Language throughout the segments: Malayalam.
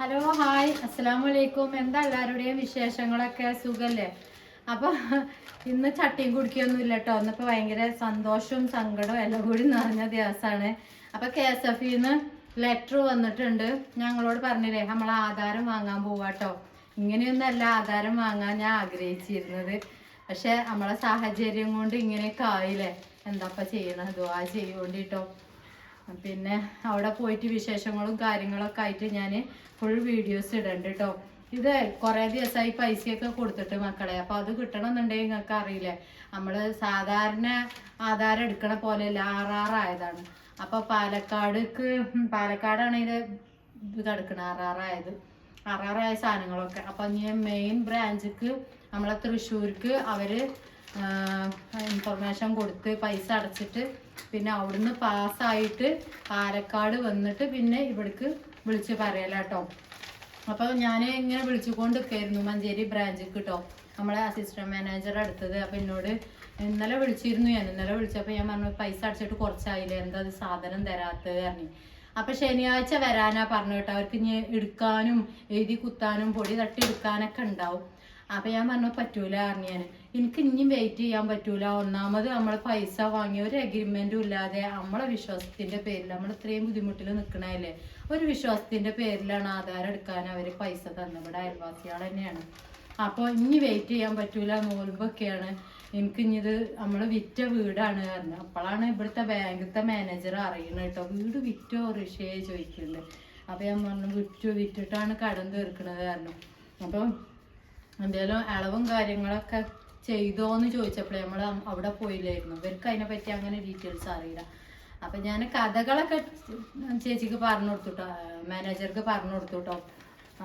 ഹലോ ഹായ് അസ്സലാമു വലൈക്കും എന്താ എല്ലാവരുടെയും വിശേഷങ്ങളൊക്കെ? സുഖല്ലേ? അപ്പൊ ഇന്ന് ചട്ടിയും കുടിക്കൊന്നും ഇല്ല കേട്ടോ ഇന്നിപ്പോൾ ഭയങ്കര സന്തോഷവും സങ്കടവും എല്ലാം കൂടി നിറഞ്ഞ ദിവസമാണ്. അപ്പൊ കെ എസ് എഫ് ഇന്ന് ലെറ്റർ വന്നിട്ടുണ്ട്. ഞങ്ങളോട് പറഞ്ഞില്ലേ നമ്മൾ ആധാരം വാങ്ങാൻ പോവാട്ടോ. ഇങ്ങനെയൊന്നല്ല ആധാരം വാങ്ങാൻ ഞാൻ ആഗ്രഹിച്ചിരുന്നത്. പക്ഷെ നമ്മളെ സാഹചര്യം കൊണ്ട് ഇങ്ങനെയൊക്കെ ആയില്ലേ? എന്താപ്പ ചെയ്യണത്? ആ ചെയ്യോണ്ടിട്ടോ. പിന്നെ അവിടെ പോയിട്ട് വിശേഷങ്ങളും കാര്യങ്ങളൊക്കെ ആയിട്ട് ഞാൻ ഫുൾ വീഡിയോസ് ഇടണ്ട് കേട്ടോ ഇത് കുറേ ദിവസമായി പൈസയൊക്കെ കൊടുത്തിട്ട് മക്കളെ. അപ്പൊ അത് കിട്ടണമെന്നുണ്ടെങ്കിൽ നിങ്ങൾക്ക് അറിയില്ലേ? നമ്മൾ സാധാരണ ആധാരം എടുക്കണ പോലെയല്ല ആറാറായതാണ് അപ്പോൾ പാലക്കാടേക്ക് പാലക്കാടാണ് ഇത് ഇത് കിടക്കണ ആറാറായത് ആറാറായ സാധനങ്ങളൊക്കെ. അപ്പൊ ഇനി മെയിൻ ബ്രാഞ്ചിക്ക് നമ്മളെ തൃശ്ശൂർക്ക് അവർ ഇൻഫർമേഷൻ കൊടുത്ത് പൈസ അടച്ചിട്ട് പിന്നെ അവിടുന്ന് പാസ്സായിട്ട് പാലക്കാട് വന്നിട്ട് പിന്നെ ഇവിടേക്ക് വിളിച്ച് പറയലാട്ടോ. അപ്പോൾ ഞാൻ ഇങ്ങനെ വിളിച്ചുകൊണ്ട് നിൽക്കായിരുന്നു മഞ്ചേരി ബ്രാഞ്ചിൽ കേട്ടോ നമ്മളെ അസിസ്റ്റന്റ് മാനേജർ അടുത്തത്. അപ്പോൾ എന്നോട് ഇന്നലെ വിളിച്ചിരുന്നു. ഞാൻ ഇന്നലെ വിളിച്ചപ്പോൾ ഞാൻ പറഞ്ഞു പൈസ അടച്ചിട്ട് കുറച്ചായില്ലേ? എന്താ അത് സാധനം തരാത്തത്? പറഞ്ഞു. അപ്പൊ ശനിയാഴ്ച വരാനാ പറഞ്ഞു കേട്ടോ. അവർക്ക് ഇനി എടുക്കാനും എഴുതി കുത്താനും പൊടി തട്ടി എടുക്കാനൊക്കെ ഉണ്ടാവും. അപ്പൊ ഞാൻ പറഞ്ഞു പറ്റൂല പറഞ്ഞു ഞാൻ എനിക്ക് ഇനിയും വെയിറ്റ് ചെയ്യാൻ പറ്റൂല. ഒന്നാമത് നമ്മൾ പൈസ വാങ്ങിയ ഒരു അഗ്രിമെന്റും ഇല്ലാതെ നമ്മളെ വിശ്വാസത്തിന്റെ പേരിൽ നമ്മൾ ഇത്രയും ബുദ്ധിമുട്ടിൽ നിൽക്കണല്ലേ ഒരു വിശ്വാസത്തിന്റെ പേരിലാണ് ആധാരം എടുക്കാൻ അവർ പൈസ തന്നത്. ഇവിടെ അയൽവാസികൾ തന്നെയാണ്. അപ്പോൾ ഇനി വെയിറ്റ് ചെയ്യാൻ പറ്റൂല നോൽബൊക്കെയാണ് എനിക്ക് ഇനി ഇത് നമ്മൾ വിറ്റ വീടാണ് പറഞ്ഞത്. അപ്പോഴാണ് ഇവിടുത്തെ ബാങ്കിലത്തെ മാനേജർ അറിയണത് കേട്ടോ. വീട് വിറ്റോ ഋഷിയെ ചോദിക്കുന്നുണ്ട്. അപ്പോൾ ഞാൻ പറഞ്ഞു വിറ്റു വിറ്റിട്ടാണ് കടം തീർക്കണത് കാരണം അപ്പോൾ എന്തായാലും അളവും കാര്യങ്ങളൊക്കെ ചെയ്തോന്ന് ചോദിച്ചപ്പോഴേ നമ്മൾ അവിടെ പോയില്ലായിരുന്നു. ഇവർക്ക് അതിനെ പറ്റി അങ്ങനെ ഡീറ്റെയിൽസ് അറിയില്ല. അപ്പൊ ഞാൻ കഥകളൊക്കെ ചേച്ചിക്ക് പറഞ്ഞു കൊടുത്തുട്ടോ മാനേജർക്ക് പറഞ്ഞു കൊടുത്തുട്ടോ.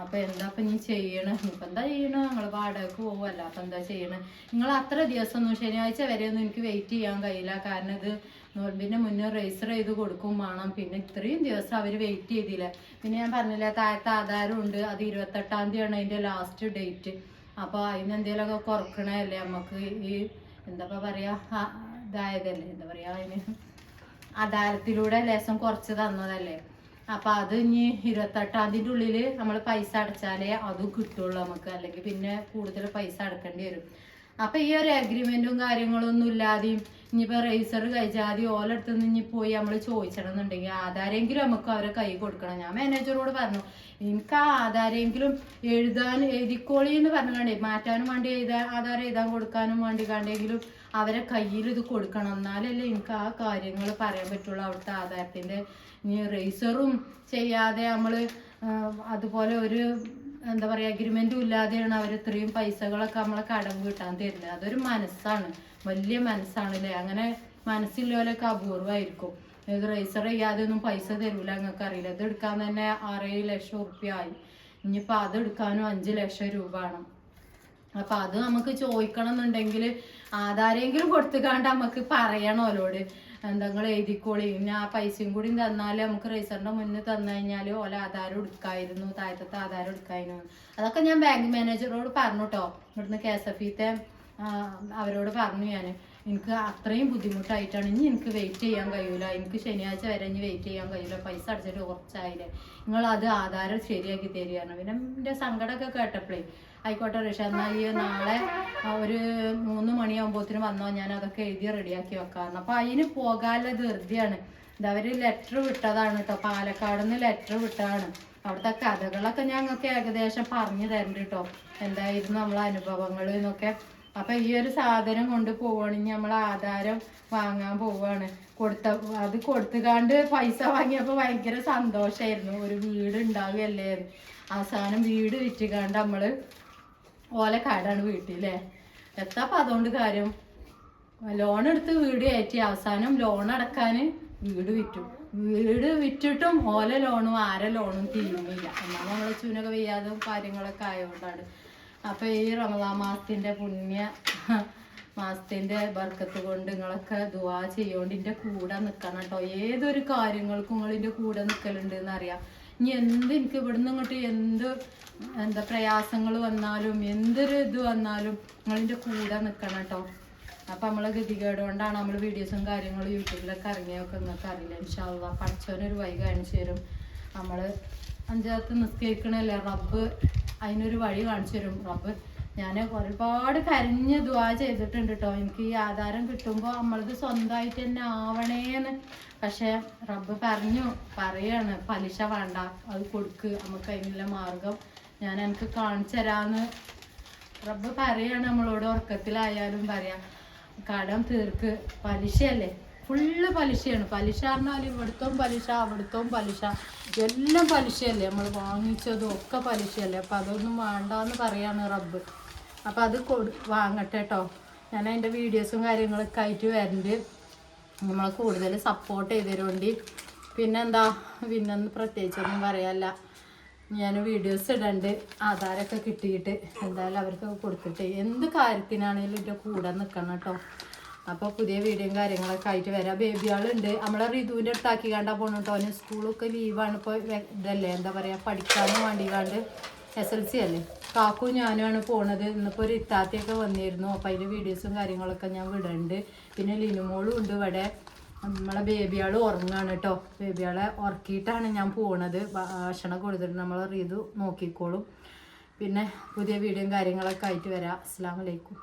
അപ്പൊ എന്താ ഇപ്പൊ നീ ചെയ്യണേ? ഇപ്പൊ എന്താ ചെയ്യണ? നിങ്ങൾ വാടകക്ക് പോവല്ല. അപ്പൊ എന്താ ചെയ്യണേ? നിങ്ങൾ അത്ര ദിവസം ഒന്നും ശനിയാഴ്ച വരെ ഒന്നും എനിക്ക് വെയിറ്റ് ചെയ്യാൻ കഴിയില്ല. കാരണം ഇത് നോൽമ്പിന്റെ മുന്നേ രജിസ്റ്റർ ചെയ്ത് കൊടുക്കും വേണം. പിന്നെ ഇത്രയും ദിവസം അവർ വെയിറ്റ് ചെയ്തില്ല. പിന്നെ ഞാൻ പറഞ്ഞില്ല താഴത്തെ ആധാരം ഉണ്ട്. അത് ഇരുപത്തെട്ടാം തീയതിയാണ് അതിന്റെ ലാസ്റ്റ് ഡേറ്റ് അപ്പൊ അതിന് എന്തെങ്കിലുമൊക്കെ കുറക്കണല്ലേ നമുക്ക് ഈ എന്താ പറയാ ഹ ഇതായതല്ലേ എന്താ പറയാ അതിന് അദാലത്തിലൂടെ ലേശം കുറച്ച് തന്നതല്ലേ. അപ്പൊ അത് ഇനി ഇരുപത്തെട്ടാം തീയതി ഉള്ളിൽ നമ്മൾ പൈസ അടച്ചാലേ അതും കിട്ടുള്ളൂ നമുക്ക് അല്ലെങ്കിൽ പിന്നെ കൂടുതൽ പൈസ അടക്കേണ്ടി വരും. അപ്പൊ ഈ ഒരു അഗ്രിമെന്റും കാര്യങ്ങളൊന്നും ഇല്ലാതെയും ഇനിയിപ്പോ റേസർ ജാതി ഓലടുത്ത് നിന്ന് ഇനി പോയി നമ്മൾ ചോദിച്ചണമെന്നുണ്ടെങ്കിൽ ആധാരെങ്കിലും നമുക്ക് അവരെ കൈ കൊടുക്കണം. ഞാൻ മാനേജറോട് പറഞ്ഞു എനിക്ക് ആ ആധാരെങ്കിലും എഴുതാൻ എഴുതിക്കോളി എന്ന് പറഞ്ഞുകൊണ്ടേ മാറ്റാനും വേണ്ടി എഴുതാ ആധാരം എഴുതാൻ കൊടുക്കാനും വേണ്ടി കണ്ടെങ്കിലും അവരെ കയ്യിൽ ഇത് കൊടുക്കണം. എന്നാലല്ലേ എനിക്ക് ആ കാര്യങ്ങൾ പറയാൻ പറ്റുള്ളൂ. അവിടുത്തെ ആധാരത്തിന്റെ ഇനി റേസറും ചെയ്യാതെ നമ്മൾ അതുപോലെ ഒരു എന്താ പറയുക അഗ്രിമെന്റും ഇല്ലാതെയാണ് അവർ ഇത്രയും പൈസകളൊക്കെ നമ്മളെ കടം കിട്ടാൻ തരുന്നത്. അതൊരു മനസ്സാണ്. വലിയ മനസ്സാണ് അല്ലേ അങ്ങനെ മനസ്സില്ലോലൊക്കെ അപൂർവമായിരിക്കും ഇത് റേസർ ചെയ്യാതെ ഒന്നും പൈസ തരൂല നിങ്ങൾക്ക് അറിയില്ല. ഇത് എടുക്കാൻ തന്നെ ആറേഴ് ലക്ഷം ഉറുപ്പ്യ ആയി ഇനിയിപ്പോൾ അത് എടുക്കാനും അഞ്ച് ലക്ഷം രൂപ ആണ് അപ്പം അത് നമുക്ക് ചോദിക്കണം എന്നുണ്ടെങ്കിൽ ആധാരെങ്കിലും കൊടുത്തുകാണ്ട് നമുക്ക് പറയണം ഓലോട് എന്തെങ്കിലും എഴുതിക്കോളി. പിന്നെ ആ പൈസയും കൂടി തന്നാൽ നമുക്ക് റേസറിന്റെ മുന്നിൽ തന്നു കഴിഞ്ഞാൽ ഓല ആധാരം എടുക്കായിരുന്നു. താഴത്തെ ആധാരം എടുക്കായിരുന്നു. അതൊക്കെ ഞാൻ ബാങ്ക് മാനേജറോട് പറഞ്ഞു കേട്ടോ ഇവിടുന്ന് കെ എസ് എഫ് ഇത്തെ അവരോട് പറഞ്ഞു ഞാൻ എനിക്ക് അത്രയും ബുദ്ധിമുട്ടായിട്ടാണ്. ഇനി എനിക്ക് വെയിറ്റ് ചെയ്യാൻ കഴിയൂല. എനിക്ക് ശനിയാഴ്ച വരെ ഇനി വെയിറ്റ് ചെയ്യാൻ കഴിയൂല. പൈസ അടച്ചിട്ട് കുറച്ചായില്ലേ നിങ്ങൾ അത് ആധാരം ശരിയാക്കി തരികയാണ്. പിന്നെ എന്റെ സങ്കടമൊക്കെ കേട്ടപ്പോഴേ ആയിക്കോട്ടെ ഋഷ എന്നാൽ ഈ നാളെ ഒരു മൂന്ന് മണിയാകുമ്പോഴത്തേന് വന്നോ. ഞാൻ അതൊക്കെ എഴുതി റെഡിയാക്കി വെക്കാമെന്ന് അപ്പോൾ അതിന് പോകാനുള്ള ധൃതിയാണ്. ഇത് അവർ ലെറ്റർ വിട്ടതാണ് കേട്ടോ പാലക്കാട് നിന്ന് ലെറ്റർ വിട്ടതാണ്. അവിടുത്തെ കഥകളൊക്കെ ഞങ്ങൾക്ക് ഏകദേശം പറഞ്ഞു തരണ്ട് കേട്ടോ എന്തായിരുന്നു നമ്മളെ അനുഭവങ്ങൾ എന്നൊക്കെ. അപ്പൊ ഈ ഒരു സാധനം കൊണ്ട് പോവുകയാണെങ്കിൽ നമ്മൾ ആധാരം വാങ്ങാൻ പോവാണ്. കൊടുത്ത അത് കൊടുത്തുകാണ്ട് പൈസ വാങ്ങിയപ്പോ ഭയങ്കര സന്തോഷായിരുന്നു. ഒരു വീട് ഉണ്ടാവുകയല്ലേ? അവസാനം വീട് വിറ്റുകാണ്ട് നമ്മൾ ഓല കാടാണ് വീട്ടിലേ എത്താപ്പ അതുകൊണ്ട് കാര്യം. ലോൺ എടുത്ത് വീട് കയറ്റി അവസാനം ലോൺ അടക്കാൻ വീട് വിറ്റു. വീട് വിറ്റിട്ടും ഓല ലോണും ആരെ ലോണും തീരുന്നില്ല. എന്നാൽ നമ്മൾ ചൂനൊക്കെ വയ്യാതെ കാര്യങ്ങളൊക്കെ ആയതുകൊണ്ടാണ് അപ്പൊ ഈ റമദാ മാസത്തിന്റെ പുണ്യ മാസത്തിന്റെ ബർക്കത്ത് കൊണ്ട് നിങ്ങളൊക്കെ ദുവാ ചെയ്യോണ്ട് ഇന്റെ കൂടെ നിക്കണം കേട്ടോ. ഏതൊരു കാര്യങ്ങൾക്കും നിങ്ങൾ ഇന്റെ കൂടെ നിൽക്കലുണ്ട് എന്നറിയാം ഇനി എന്ത് എനിക്ക് ഇവിടുന്ന് ഇങ്ങോട്ട് എന്ത് എന്താ പ്രയാസങ്ങൾ വന്നാലും എന്തൊരു ഇത് വന്നാലും നിങ്ങളിന്റെ കൂടെ നിക്കണം കേട്ടോ. അപ്പൊ നമ്മളെ ഗതികേട് കൊണ്ടാണ് നമ്മൾ വീഡിയോസും കാര്യങ്ങളും യൂട്യൂബിലൊക്കെ ഇറങ്ങിയൊക്കെ നിങ്ങൾക്ക് അറിയില്ല. ഇൻഷാല്ല പഠിച്ചവനൊരു വഴി കാണിച്ചു തരും. നമ്മൾ അഞ്ചാമത്തെ നിസ്കരിക്കണല്ലേ റബ്ബ് അതിനൊരു വഴി കാണിച്ചു തരും. റബ്ബ് ഞാൻ ഒരുപാട് കരഞ്ഞ് ദുവാ ചെയ്തിട്ടുണ്ട് കേട്ടോ എനിക്ക് ഈ ആധാരം കിട്ടുമ്പോൾ നമ്മളത് സ്വന്തമായിട്ട് തന്നെ ആവണേന്ന്. പക്ഷെ റബ്ബ് പറഞ്ഞു പറയാണ് പലിശ വേണ്ട അത് കൊടുക്ക് നമുക്ക് അതിനുള്ള മാർഗം ഞാൻ എനിക്ക് കാണിച്ചു തരാന്ന്. റബ്ബ് പറയാണ് നമ്മളോട് ഉറക്കത്തിലായാലും പറയാം കടം തീർക്ക് പലിശയല്ലേ? ഫുള്ള് പലിശയാണ്. പലിശ പറഞ്ഞാൽ ഇവിടുത്തും പലിശ അവിടുത്തും പലിശ. എല്ലാം പലിശയല്ലേ? നമ്മൾ വാങ്ങിച്ചതും ഒക്കെ പലിശയല്ലേ? അപ്പം അതൊന്നും വേണ്ടാന്ന് പറയാണ് റബ്ബ്. അപ്പം അത് കൊടു വാങ്ങട്ടെ കേട്ടോ ഞാൻ അതിന്റെ വീഡിയോസും കാര്യങ്ങളൊക്കെ ആയിട്ട് വരുന്നുണ്ട് നമ്മളെ കൂടുതൽ സപ്പോർട്ട് ചെയ്തരുകൊണ്ട് പിന്നെന്താ? പിന്നൊന്നും പ്രത്യേകിച്ചൊന്നും പറയാല്ല ഞാൻ വീഡിയോസ് ഇടണ്ട്. ആധാരമൊക്കെ കിട്ടിയിട്ട് എന്തായാലും അവർക്കൊക്കെ കൊടുത്തിട്ട് എന്ത് കാര്യത്തിനാണെങ്കിലും എന്റെ കൂടെ നിൽക്കണം കേട്ടോ അപ്പോൾ പുതിയ വീഡിയോയും കാര്യങ്ങളൊക്കെ ആയിട്ട് വരാം. ബേബികളുണ്ട് നമ്മളെ ഋതുവിന്റെ അടുത്താക്കി കണ്ടാൽ പോകണം കേട്ടോ അവന് സ്കൂളൊക്കെ ലീവാണ് ഇപ്പോൾ ഇതല്ലേ എന്താ പറയുക പഠിക്കാനും കണ്ട് എസ് എൽ സി അല്ലേ? കാക്കു ഞാനുമാണ് പോണത്. ഇന്നിപ്പോൾ ഒരു ഇത്താത്തയൊക്കെ വന്നിരുന്നു. അപ്പോൾ അതിന്റെ വീഡിയോസും കാര്യങ്ങളൊക്കെ ഞാൻ വിടണ്ട്. പിന്നെ ലിനുമോളും ഉണ്ട് ഇവിടെ. നമ്മളെ ബേബിയാൾ ഉറങ്ങാണ് കേട്ടോ ബേബിയാളെ ഉറക്കിയിട്ടാണ് ഞാൻ പോണത്. ഭക്ഷണം കൊടുത്തിട്ട് നമ്മൾ റീതു നോക്കിക്കോളും. പിന്നെ പുതിയ വീഡിയോയും കാര്യങ്ങളൊക്കെ ആയിട്ട് വരാം. അസ്സാം വലൈക്കും